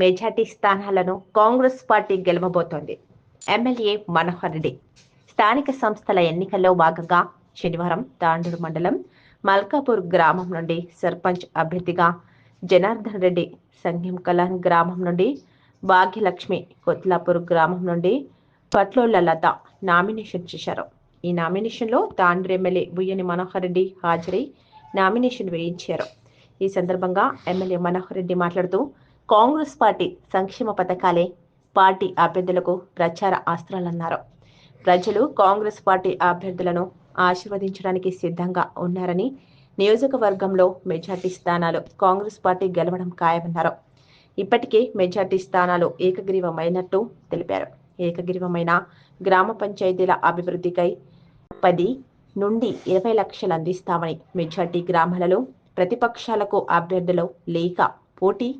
Majority స్థానాలను Congress party గెలవబోతోంది. MLA Manohar Reddy. స్థానిక సంస్థల ఎన్నికల్లో భాగంగా శనివారం తాండూరు మండలం మల్కాపూర్ గ్రామం నుండి సర్పంచ్ అభ్యర్థిగా జనార్దన్ రెడ్డి సంఘం కలాన్ గ్రామం నుండి భాగ్యలక్ష్మి కొత్లాపూర్ గ్రామం నుండి పట్లోళ్ళ లత నామినేషన్ చేశారు. ఈ నామినేషన్లో తాండ్రు ఎమ్మెల్యే బుయ్యని మనోహర్ రెడ్డి హాజరై నామినేషన్ వేయించారు. ఈ సందర్భంగా ఎమ్మెల్యే మనోహర్ రెడ్డి మాట్లాడుతూ కాంగ్రెస్ పార్టీ సంక్షేమ పథకాలే పార్టీ అభ్యర్థులకు ప్రచార ఆస్త్రాలన్నారు. ప్రజలు కాంగ్రెస్ పార్టీ అభ్యర్థులను ఆశీర్వదించడానికి సిద్ధంగా ఉన్నారని నియోజకవర్గంలో మెజార్టీ స్థానాలు కాంగ్రెస్ పార్టీ గెలవడం ఖాయమన్నారు. ఇప్పటికే మెజార్టీ స్థానాలు ఏకగ్రీవమైనట్టు తెలిపారు. ఏకగ్రీవమైన గ్రామ పంచాయతీల అభివృద్ధికై పది నుండి ఇరవై లక్షలు అందిస్తామని మెజార్టీ గ్రామాలలో ప్రతిపక్షాలకు అభ్యర్థులు లేక పోటీ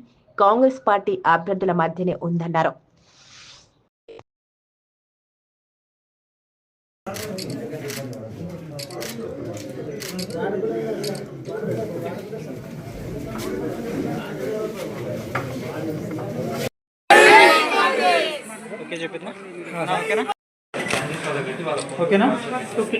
కాంగ్రెస్ పార్టీ అభ్యర్థుల మధ్యనే ఉందన్నారు. ఓకే చెప్పినా? ఓకేనా? ఓకేనా? ఓకే.